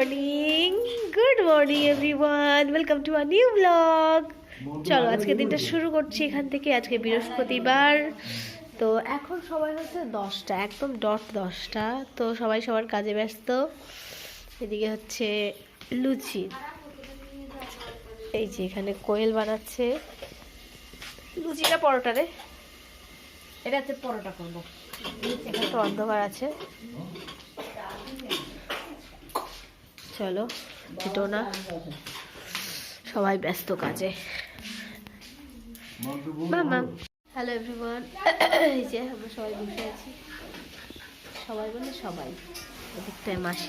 Morning good morning everyone welcome to a new blog চলো আজকে দিনটা শুরু করছি এখান থেকে আজকে বৃহস্পতিবার। তো এখন সবাই হচ্ছে দশটা একদম ডট দশটা। তো সবাই সবার কাজে ব্যস্ত। এদিকে হচ্ছে লুচি। এই যে এখানে কোয়েল বানাচ্ছে। লুচিটা পরোটা রে। এটা হচ্ছে পরোটা করব। এখানে তো অন্ধকার আছে। চলো হেঁটো না। সবাই ব্যস্ত কাজে। মামা। হ্যালো এভরিওয়ান এই যে আমরা সবাই বসে আছি। সবাই বলে সবাই। এদিকটায় মাসি।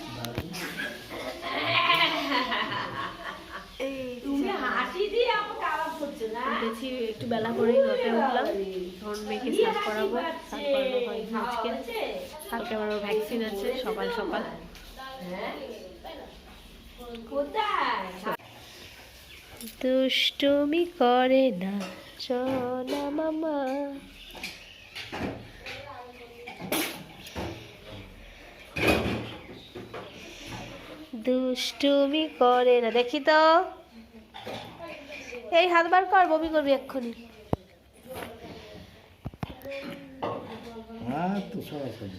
একটু বেলা করেই রটে উঠলাম মেয়েকে স্নান করাবো। স্নান করানো হয়নি আজকে। কালকে আমার ভ্যাকসিন আছে সকাল সকাল। কোথায় দুষ্টুমি করে না চলা মামা। দুষ্টুমি করে না দেখি তো। এই হাত বার কর বমি করবি এক্ষুনি। হ্যাঁ তো সরাসরি।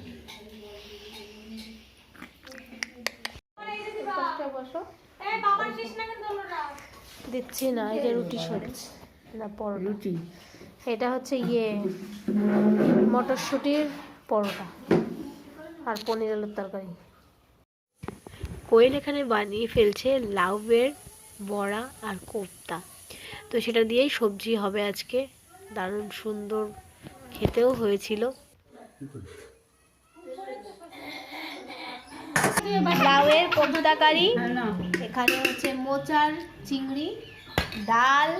দিচ্ছি না এটা রুটি সরছে না পরোটা। রুটি। এটা হচ্ছে ইয়ে মটরশুঁটির পরোটা আর পনির আলুর তরকারি। কোয়েল এখানে বানিয়ে ফেলছে লাউয়ের বড়া আর কোপ্তা তো সেটা দিয়েই সবজি হবে আজকে। দারুণ সুন্দর খেতেও হয়েছিল। লাউয়ের কোপ্তা কারি এখানে হচ্ছে মোচার চিংড়ি ডাল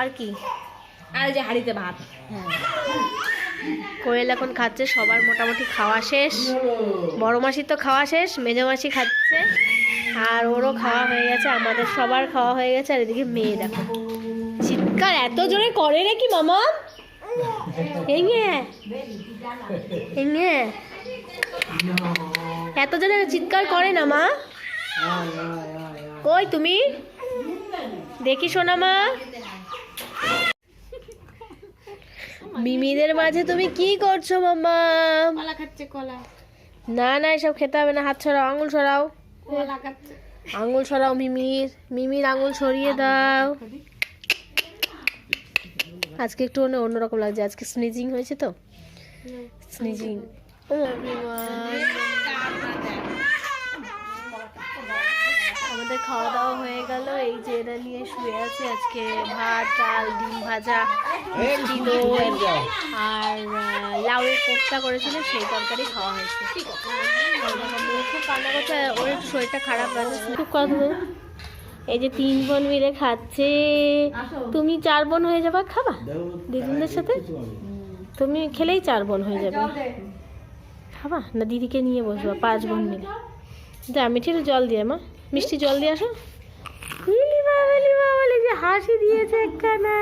আর কি? আর যে হাড়িতে ভাত। কোয়েল এখন খাচ্ছে সবার মোটামুটি খাওয়া শেষ। বড় মাসির তো খাওয়া শেষ মেজো মাসি খাচ্ছে। আর ওরও খাওয়া হয়ে গেছে আমাদের সবার খাওয়া হয়ে গেছে আর এদিকে মেয়ে দেখো। চিৎকার এত জোরে করে রে কি মামা এত জোরে চিৎকার করে না মা? কই তুমি? দেখি শোনা মা। মিমিদের মাঝে তুমি কি করছ মাম্মা? কলা খাচ্ছে কলা। না না এসব খেতে হবে না হাত ছড়াও আঙুল সরাও। কলা খাচ্ছে। আঙুল সরাও মিমির মিমির আঙুল সরিয়ে দাও। আজকে একটু অন্য অন্যরকম লাগছে আজকে স্নিজিং হয়েছে তো? স্নিজিং আমাদের খাওয়া দাওয়া হয়ে গেল। এই যে এটা নিয়ে শুয়ে আছে আজকে ভাত ডাল ডিম ভাজা মিষ্টি আর লাউয়ের কোফতা করেছিল সেই তরকারি খাওয়া হয়েছে। খুব কান্না করছে ওর একটু শরীরটা খারাপ লাগছে। খুব কথা এই যে তিন বোন মিলে খাচ্ছে। তুমি চার বোন হয়ে যাবা খাবা? দিদিদের সাথে? তুমি খেলেই চার বোন হয়ে যাবে। খাবা? না দিদিকে নিয়ে বসবা পাঁচ বোন মিলে। যা মিঠি একটু জল দিয়ে মা। মিষ্টি জল দিয়ে আসো। যে হাসি দিয়েছে একখানা।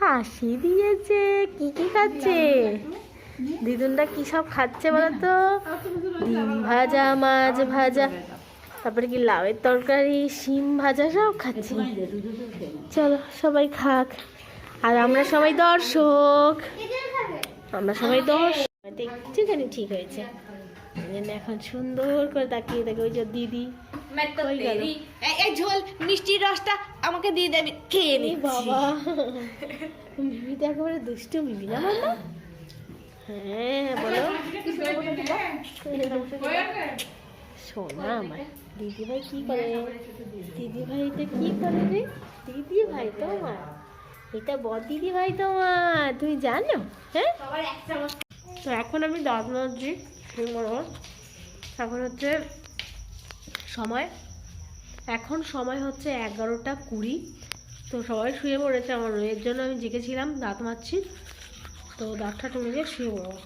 হাসি দিয়েছে, কি কি খাচ্ছে? দিদুনটা কি সব খাচ্ছে বলো তো ডিম ভাজা, মাছ ভাজা। তারপরে কি লাউয়ের তরকারি, শিম ভাজা সব খাচ্ছি। চলো, সবাই খাক। আর আমরা সবাই দর্শক। আমরা সবাই দর্শক। দেখছি ঠিক হয়েছে। এখন সুন্দর করে তাকিয়ে দেখে ওই যে দিদি। এই ঝোল মিষ্টির রসটা আমাকে দিয়ে দেবে খেয়ে নি বাবা। একেবারে দুষ্টু না হ্যাঁ বলো। শোনা আমার। দিদি ভাই কি করে? কি করে রে? দিদি ভাই তোমার এটা বড় দিদি ভাই তোমার তুমি জানো? হ্যাঁ? তো এখন আমি দাঁত মাজছি ঠিক মতো। এখন হচ্ছে সময়। এখন সময় হচ্ছে এগারোটা কুড়ি। তো সবাই শুয়ে পড়েছে আমার মেয়ের জন্য আমি জেগেছিলাম দাঁত মারছি তো দাঁতটা টুনে গিয়ে শুয়ে পড়ব।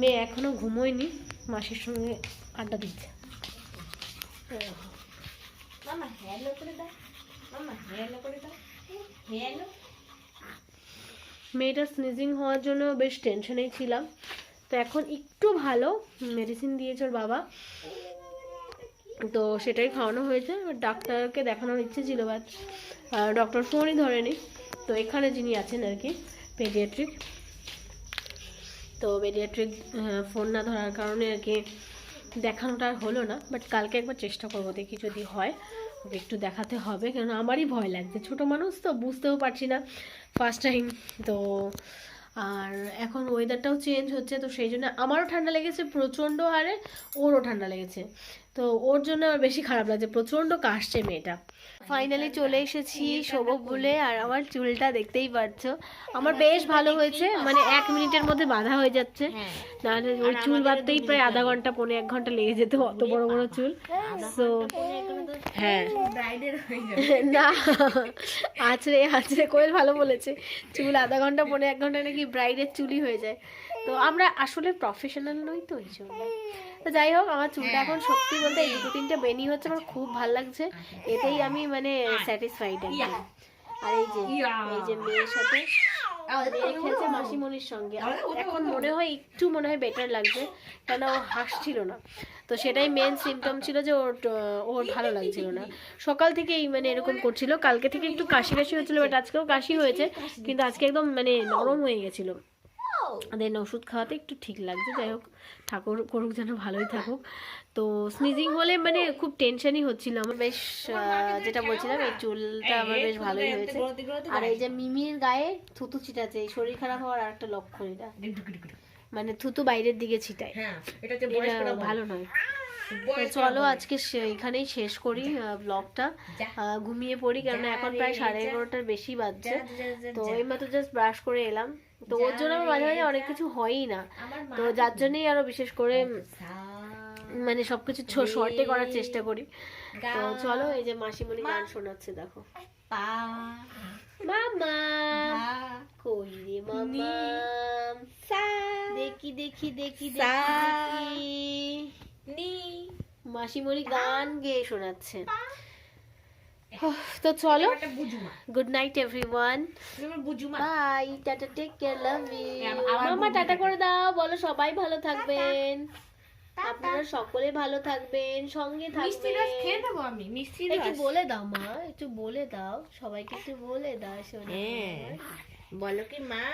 মেয়ে এখনও ঘুমোয়নি মাসির সঙ্গে আড্ডা দিচ্ছে। মামা হ্যালো করে দাও। মামা হ্যালো করে দাও। হ্যালো মেয়েটা স্নিজিং হওয়ার জন্য বেশ টেনশনেই ছিলাম। তো এখন একটু ভালো মেডিসিন দিয়েছে ওর বাবা। তো সেটাই খাওয়ানো হয়েছে ডাক্তারকে দেখানোর ইচ্ছে ছিল বাট ডক্টর ফোনই ধরেনি। তো এখানে যিনি আছেন আর কি পেডিয়াট্রিক তো পেডিয়াট্রিক ফোন না ধরার কারণে আর কি দেখানোটা হলো না বাট কালকে একবার চেষ্টা করব, দেখি যদি হয়, ওকে একটু দেখাতে হবে। কেন আমারই ভয় লাগছে, ছোটো মানুষ তো বুঝতেও পারছি না ফার্স্ট টাইম তো আর এখন ওয়েদারটাও চেঞ্জ হচ্ছে তো সেই জন্য আমারও ঠান্ডা লেগেছে প্রচণ্ড হারে ওরও ঠান্ডা লেগেছে। তো ওর জন্য আমার বেশি খারাপ লাগছে প্রচণ্ড কাশছে মেয়েটা। ফাইনালি চলে এসেছি শোবো বলে আর আমার চুলটা দেখতেই পাচ্ছ। আমার বেশ ভালো হয়েছে মানে এক মিনিটের মধ্যে বাঁধা হয়ে যাচ্ছে। নাহলে ওই চুল বাঁধতেই প্রায় আধা ঘণ্টা পৌনে এক ঘণ্টা লেগে যেত অত বড় বড় চুল। সো হ্যাঁ। না আছড়ে আছড়ে কোয়েল ভালো বলেছে। চুল আধা ঘণ্টা পনেরো এক ঘণ্টা নাকি ব্রাইডের চুলই হয়ে যায়। তো আমরা আসলে প্রফেশনাল নই তো এই জন্য। তো যাই হোক আমার চুলটা এখন সত্যি বলতে এই দু তিনটে বেনি হচ্ছে আমার খুব ভালো লাগছে। এতেই আমি মানে স্যাটিসফাইড একদম। আর এই যে এই যে মেয়ের সাথে খেলছে মাসিমণির সঙ্গে। এখন মনে হয় একটু মনে হয় বেটার লাগছে কেন ও হাসছিল না। তো সেটাই মেন সিমটম ছিল যে ওর ওর ভালো লাগছিল না। সকাল থেকেই মানে এরকম করছিল কালকে থেকে একটু কাশি কাশি হয়েছিল বাট আজকেও কাশি হয়েছে কিন্তু আজকে একদম মানে নরম হয়ে গেছিল। দেন ওষুধ খাওয়াতে একটু ঠিক লাগছে। যাই হোক ঠাকুর করুক যেন ভালোই থাকুক। তো স্নিজিং হলে মানে খুব টেনশনই হচ্ছিল। আমার বেশ যেটা বলছিলাম এই চুলটা আমার বেশ ভালোই হয়েছে। আর এই যে মিমির গায়ে থুতু ছিটাচ্ছে এই শরীর খারাপ হওয়ার আর একটা লক্ষণ এটা মানে থুতু বাইরের দিকে ছিটায়। হ্যাঁ এটা ভালো নয়। চলো আজকে এখানেই শেষ করি ব্লগটা ঘুমিয়ে পড়ি কেননা এখন প্রায় সাড়ে এগারোটার বেশি বাজছে। তো এই মাত্র জাস্ট ব্রাশ করে এলাম। তো ওর জন্য আমার মাঝে মাঝে অনেক কিছু হয়ই না। তো যার জন্যই আরও বিশেষ করে মানে সবকিছু শর্টে করার চেষ্টা করি। তো চলো এই যে মাসিমণি গান শোনাচ্ছে দেখো। মামা। কই রে মামা? দেখি দেখি দেখি দেখি দেখি। মাসিমণি গান গেয়ে শোনাচ্ছে। তো? চলো। Good night everyone bye tata take care love you মামা টাটা করে দাও বলো সবাই ভালো থাকবেন। আপনারা সকলে ভালো থাকবেন সঙ্গে রস খেয়ে থাকবেন নেব আমি মিষ্টি একটু বলে দাও মা একটু বলে দাও সবাইকে একটু বলে দাও শোনা। হ্যাঁ। বলো কি মা।